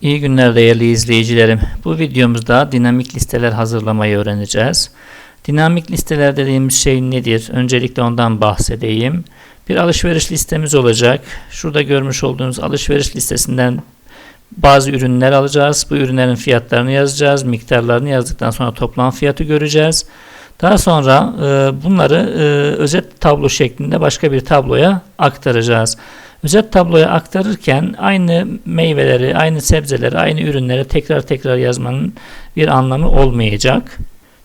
İyi günler değerli izleyicilerim. Bu videomuzda dinamik listeler hazırlamayı öğreneceğiz. Dinamik listeler dediğimiz şey nedir? Öncelikle ondan bahsedeyim. Bir alışveriş listemiz olacak. Şurada görmüş olduğunuz alışveriş listesinden bazı ürünler alacağız. Bu ürünlerin fiyatlarını yazacağız. Miktarlarını yazdıktan sonra toplam fiyatı göreceğiz. Daha sonra e, bunları e, özet tablo şeklinde başka bir tabloya aktaracağız. Özet tabloya aktarırken aynı meyveleri, aynı sebzeleri, aynı ürünleri tekrar tekrar yazmanın bir anlamı olmayacak.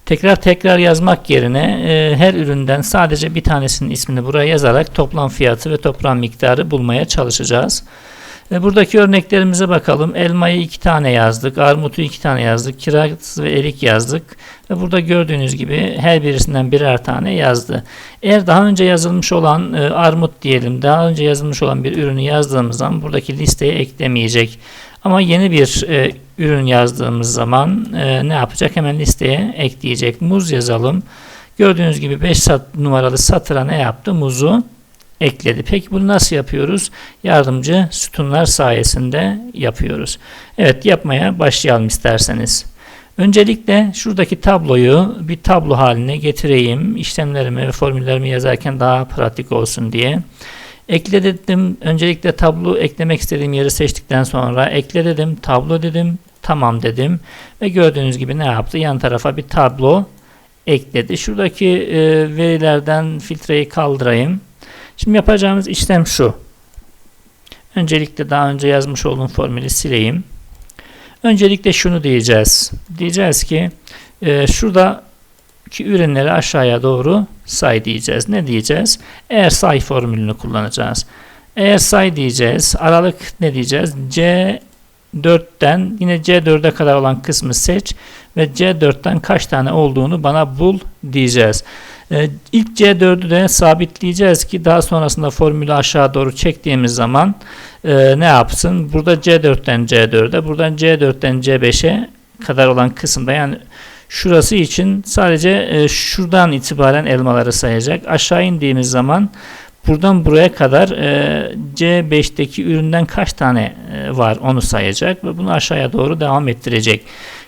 Tekrar tekrar yazmak yerine e, her üründen sadece bir tanesinin ismini buraya yazarak toplam fiyatı ve toplam miktarı bulmaya çalışacağız. E, buradaki örneklerimize bakalım. Elmayı iki tane yazdık, armutu iki tane yazdık, kiraz ve erik yazdık. Ve burada gördüğünüz gibi her birisinden birer tane yazdı. Eğer daha önce yazılmış olan e, armut diyelim, daha önce yazılmış olan bir ürünü yazdığımız zaman buradaki listeye eklemeyecek. Ama yeni bir e, ürün yazdığımız zaman e, ne yapacak? Hemen listeye ekleyecek. Muz yazalım. Gördüğünüz gibi 5 sat, numaralı satıra ne yaptı? Muzu ekledi. Peki bunu nasıl yapıyoruz? Yardımcı sütunlar sayesinde yapıyoruz. Evet yapmaya başlayalım isterseniz. Öncelikle şuradaki tabloyu bir tablo haline getireyim. İşlemlerimi ve formüllerimi yazarken daha pratik olsun diye. Ekle dedim. Öncelikle tablo eklemek istediğim yeri seçtikten sonra ekle dedim. Tablo dedim. Tamam dedim. Ve gördüğünüz gibi ne yaptı? Yan tarafa bir tablo ekledi. Şuradaki e, verilerden filtreyi kaldırayım. Şimdi yapacağımız işlem şu. Öncelikle daha önce yazmış olduğum formülü sileyim. Öncelikle şunu diyeceğiz. Diyeceğiz ki e, şurada ürünleri aşağıya doğru say diyeceğiz. Ne diyeceğiz? Eğer say formülünü kullanacağız. Eğer say diyeceğiz. Aralık ne diyeceğiz? C4'ten yine C4'e kadar olan kısmı seç ve C4'ten kaç tane olduğunu bana bul diyeceğiz. Ee, ilk C4'ü de sabitleyeceğiz ki daha sonrasında formülü aşağı doğru çektiğimiz zaman e, ne yapsın? Burada C4'ten C4'e, buradan C4'ten C5'e kadar olan kısımda yani şurası için sadece e, şuradan itibaren elmaları sayacak. Aşağı indiğimiz zaman buradan buraya kadar e, C5'teki üründen kaç tane var onu sayacak ve bunu aşağıya doğru devam ettirecek.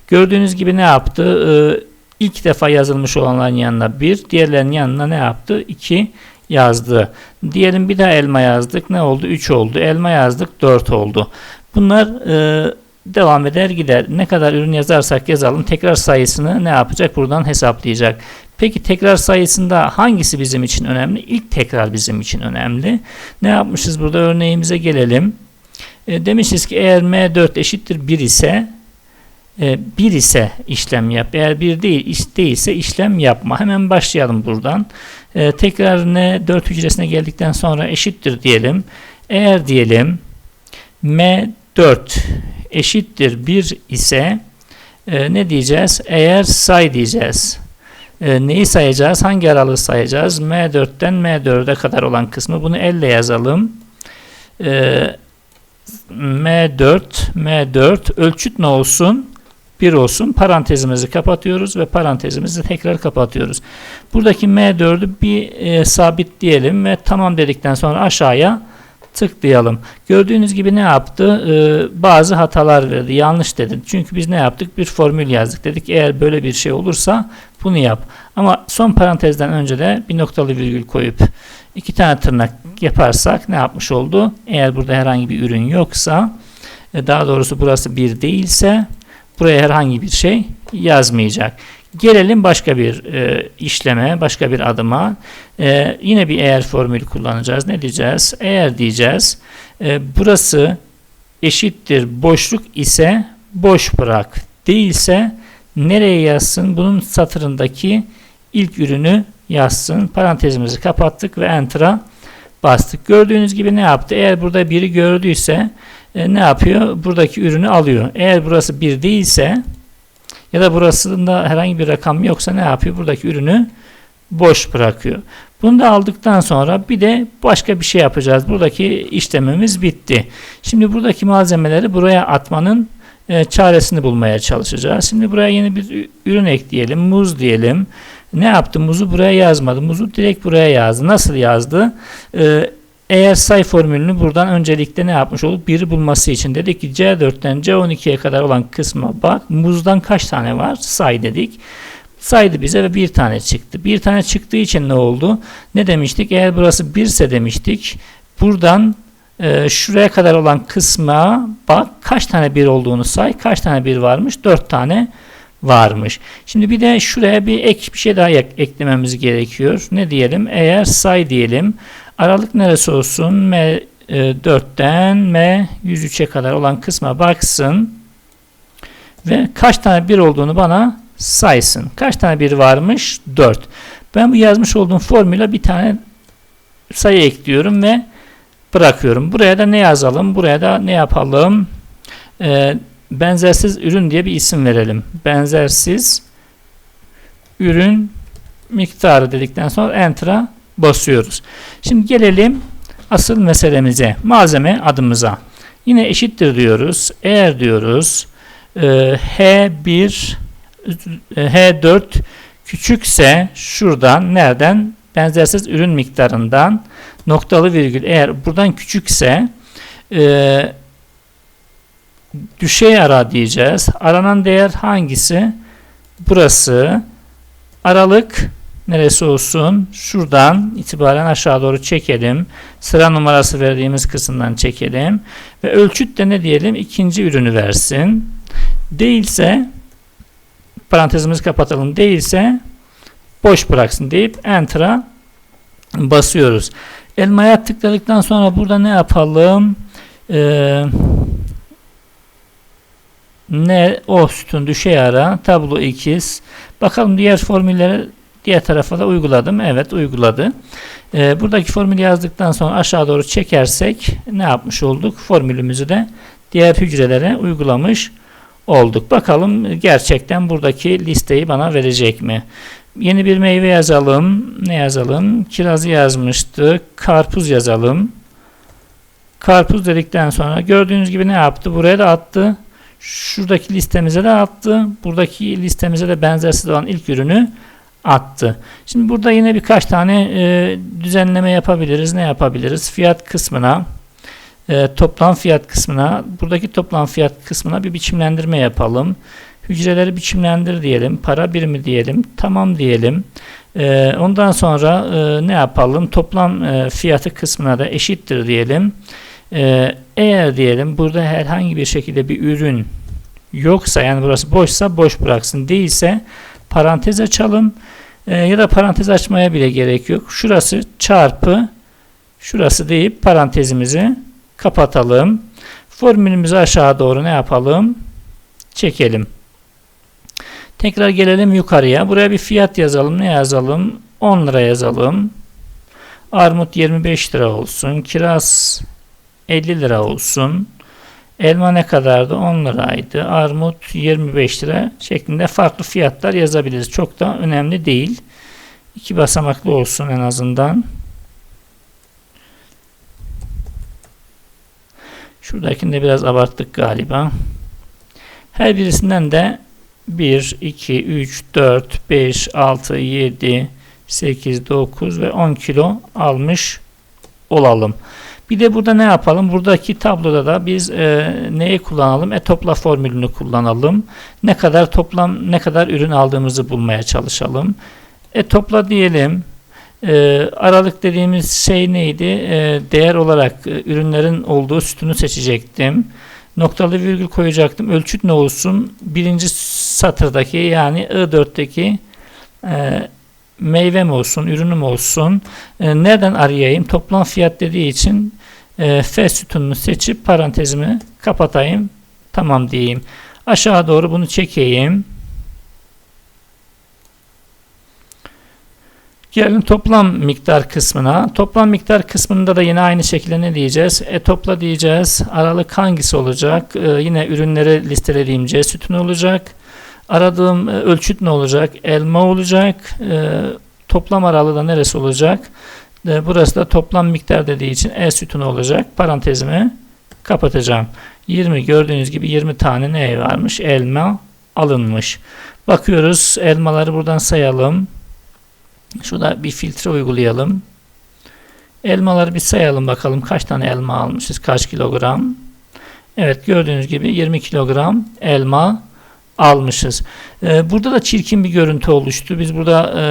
Gördüğünüz gibi ne yaptı? E, ilk defa yazılmış olanların yanına 1, diğerlerinin yanına ne yaptı? 2 yazdı. Diyelim bir daha elma yazdık. Ne oldu? 3 oldu. Elma yazdık. 4 oldu. Bunlar e, devam eder gider. Ne kadar ürün yazarsak yazalım tekrar sayısını ne yapacak? Buradan hesaplayacak. Peki tekrar sayısında hangisi bizim için önemli? İlk tekrar bizim için önemli. Ne yapmışız burada? Örneğimize gelelim. E, demişiz ki eğer M4 eşittir 1 ise 1 e, ise işlem yap. Eğer 1 değil, iş değilse işlem yapma. Hemen başlayalım buradan. E, tekrar ne 4 hücresine geldikten sonra eşittir diyelim. Eğer diyelim M4 eşittir 1 ise e, ne diyeceğiz? Eğer say diyeceğiz. E, neyi sayacağız? Hangi aralığı sayacağız? M4'ten M4'e kadar olan kısmı. Bunu elle yazalım. E, M4 M4 ölçüt ne olsun? 1 olsun. Parantezimizi kapatıyoruz ve parantezimizi tekrar kapatıyoruz. Buradaki M4'ü bir e, sabitleyelim ve tamam dedikten sonra aşağıya tıklayalım. Gördüğünüz gibi ne yaptı? Ee, bazı hatalar verdi. Yanlış dedi. Çünkü biz ne yaptık? Bir formül yazdık. Dedik eğer böyle bir şey olursa bunu yap. Ama son parantezden önce de bir noktalı virgül koyup iki tane tırnak yaparsak ne yapmış oldu? Eğer burada herhangi bir ürün yoksa e, daha doğrusu burası bir değilse buraya herhangi bir şey yazmayacak. Gelelim başka bir e, işleme, başka bir adıma. E, yine bir eğer formülü kullanacağız. Ne diyeceğiz? Eğer diyeceğiz. E, burası eşittir boşluk ise boş bırak. Değilse nereye yazsın? Bunun satırındaki ilk ürünü yazsın. Parantezimizi kapattık ve Enter'a bastık. Gördüğünüz gibi ne yaptı? Eğer burada biri gördüyse e, ne yapıyor? Buradaki ürünü alıyor. Eğer burası bir değilse ya da burasında herhangi bir rakam yoksa ne yapıyor? Buradaki ürünü boş bırakıyor. Bunu da aldıktan sonra bir de başka bir şey yapacağız. Buradaki işlemimiz bitti. Şimdi buradaki malzemeleri buraya atmanın e, çaresini bulmaya çalışacağız. Şimdi buraya yeni bir ürün ekleyelim. Muz diyelim. Ne yaptı? Muzu buraya yazmadı. Muzu direkt buraya yazdı. Nasıl yazdı? E, eğer say formülünü buradan öncelikle ne yapmış olduk? 1'i bulması için dedik ki C4'ten C12'ye kadar olan kısma bak. Muzdan kaç tane var? Say dedik. Saydı bize ve bir tane çıktı. Bir tane çıktığı için ne oldu? Ne demiştik? Eğer burası 1 ise demiştik. Buradan e, şuraya kadar olan kısma bak. Kaç tane 1 olduğunu say. Kaç tane 1 varmış? 4 tane varmış. Şimdi bir de şuraya bir ek bir şey daha ek- eklememiz gerekiyor. Ne diyelim? Eğer say diyelim. Aralık neresi olsun? M e, 4'ten M 103'e kadar olan kısma baksın. Ve kaç tane 1 olduğunu bana saysın. Kaç tane 1 varmış? 4. Ben bu yazmış olduğum formüle bir tane sayı ekliyorum ve bırakıyorum. Buraya da ne yazalım? Buraya da ne yapalım? Ee, benzersiz ürün diye bir isim verelim. Benzersiz ürün miktarı dedikten sonra enter'a basıyoruz. Şimdi gelelim asıl meselemize. Malzeme adımıza. Yine eşittir diyoruz. Eğer diyoruz e, H1 e, H4 küçükse şuradan nereden benzersiz ürün miktarından noktalı virgül eğer buradan küçükse e, düşey ara diyeceğiz. Aranan değer hangisi? Burası. Aralık neresi olsun? Şuradan itibaren aşağı doğru çekelim. Sıra numarası verdiğimiz kısımdan çekelim. Ve ölçüt de ne diyelim? İkinci ürünü versin. Değilse parantezimizi kapatalım. Değilse boş bıraksın deyip Enter'a basıyoruz. Elmaya tıkladıktan sonra burada ne yapalım? Ee, ne o sütun düşey ara tablo ikiz. Bakalım diğer formülleri diğer tarafa da uyguladım. Evet uyguladı. Ee, buradaki formülü yazdıktan sonra aşağı doğru çekersek ne yapmış olduk? Formülümüzü de diğer hücrelere uygulamış olduk. Bakalım gerçekten buradaki listeyi bana verecek mi? Yeni bir meyve yazalım. Ne yazalım? Kirazı yazmıştık. Karpuz yazalım. Karpuz dedikten sonra gördüğünüz gibi ne yaptı? Buraya da attı. Şuradaki listemize de attı. Buradaki listemize de benzersiz olan ilk ürünü attı. Şimdi burada yine birkaç tane e, düzenleme yapabiliriz. Ne yapabiliriz? Fiyat kısmına e, toplam fiyat kısmına buradaki toplam fiyat kısmına bir biçimlendirme yapalım. Hücreleri biçimlendir diyelim. Para birimi diyelim. Tamam diyelim. E, ondan sonra e, ne yapalım? Toplam e, fiyatı kısmına da eşittir diyelim. E, eğer diyelim burada herhangi bir şekilde bir ürün yoksa yani burası boşsa boş bıraksın. Değilse parantez açalım. E, ya da parantez açmaya bile gerek yok. Şurası çarpı şurası deyip parantezimizi kapatalım. Formülümüzü aşağı doğru ne yapalım? Çekelim. Tekrar gelelim yukarıya. Buraya bir fiyat yazalım. Ne yazalım? 10 lira yazalım. Armut 25 lira olsun. Kiraz 50 lira olsun. Elma ne kadardı? 10 liraydı. Armut 25 lira şeklinde farklı fiyatlar yazabiliriz. Çok da önemli değil. İki basamaklı olsun en azından. Şuradakini de biraz abarttık galiba. Her birisinden de 1, 2, 3, 4, 5, 6, 7, 8, 9 ve 10 kilo almış olalım. Bir de burada ne yapalım? Buradaki tabloda da biz e, neyi kullanalım? E topla formülünü kullanalım. Ne kadar toplam ne kadar ürün aldığımızı bulmaya çalışalım. E topla diyelim. E, aralık dediğimiz şey neydi? E, değer olarak e, ürünlerin olduğu sütunu seçecektim. Noktalı virgül koyacaktım. Ölçüt ne olsun? Birinci satırdaki yani I4'teki e, meyvem olsun, ürünüm olsun. E, nereden arayayım? Toplam fiyat dediği için e, F sütununu seçip parantezimi kapatayım. Tamam diyeyim. Aşağı doğru bunu çekeyim. Gelelim toplam miktar kısmına. Toplam miktar kısmında da yine aynı şekilde ne diyeceğiz? E topla diyeceğiz. Aralık hangisi olacak? E, yine ürünleri listelediğim C sütunu olacak. Aradığım e, ölçüt ne olacak? Elma olacak. E, toplam aralığı da neresi olacak? E, burası da toplam miktar dediği için E sütunu olacak. Parantezimi kapatacağım. 20 gördüğünüz gibi 20 tane ne varmış? Elma alınmış. Bakıyoruz elmaları buradan sayalım. Şurada bir filtre uygulayalım. Elmaları bir sayalım bakalım kaç tane elma almışız, kaç kilogram. Evet gördüğünüz gibi 20 kilogram elma almışız. Ee, burada da çirkin bir görüntü oluştu. Biz burada e,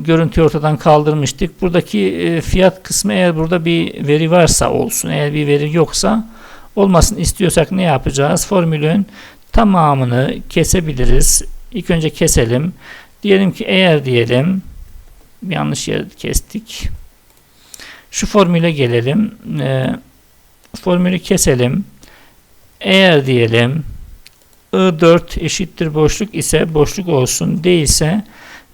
görüntüyü ortadan kaldırmıştık. Buradaki e, fiyat kısmı eğer burada bir veri varsa olsun. Eğer bir veri yoksa olmasın istiyorsak ne yapacağız? Formülün tamamını kesebiliriz. İlk önce keselim. Diyelim ki eğer diyelim yanlış yer kestik. Şu formüle gelelim. E, formülü keselim. Eğer diyelim I4 eşittir boşluk ise boşluk olsun değilse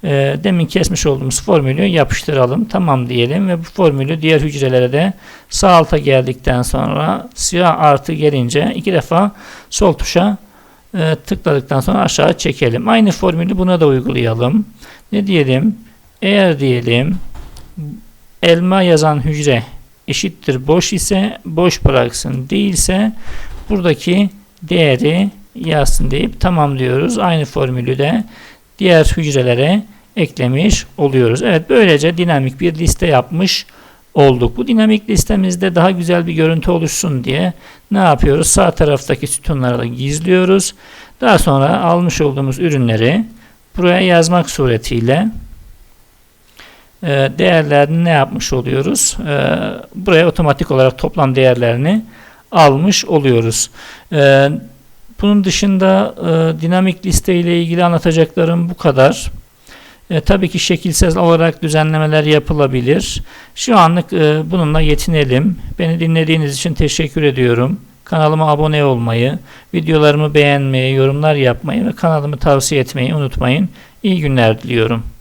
e, demin kesmiş olduğumuz formülü yapıştıralım. Tamam diyelim ve bu formülü diğer hücrelere de sağ alta geldikten sonra siyah artı gelince iki defa sol tuşa e, tıkladıktan sonra aşağı çekelim. Aynı formülü buna da uygulayalım. Ne diyelim? Eğer diyelim elma yazan hücre eşittir boş ise boş bıraksın değilse buradaki değeri yazsın deyip tamamlıyoruz. Aynı formülü de diğer hücrelere eklemiş oluyoruz. Evet böylece dinamik bir liste yapmış olduk. Bu dinamik listemizde daha güzel bir görüntü oluşsun diye ne yapıyoruz? Sağ taraftaki sütunları da gizliyoruz. Daha sonra almış olduğumuz ürünleri buraya yazmak suretiyle e, değerlerini ne yapmış oluyoruz? E, buraya otomatik olarak toplam değerlerini almış oluyoruz. E, bunun dışında dinamik liste ile ilgili anlatacaklarım bu kadar. E, tabii ki şekilsel olarak düzenlemeler yapılabilir. Şu anlık e, bununla yetinelim. Beni dinlediğiniz için teşekkür ediyorum. Kanalıma abone olmayı, videolarımı beğenmeyi, yorumlar yapmayı ve kanalımı tavsiye etmeyi unutmayın. İyi günler diliyorum.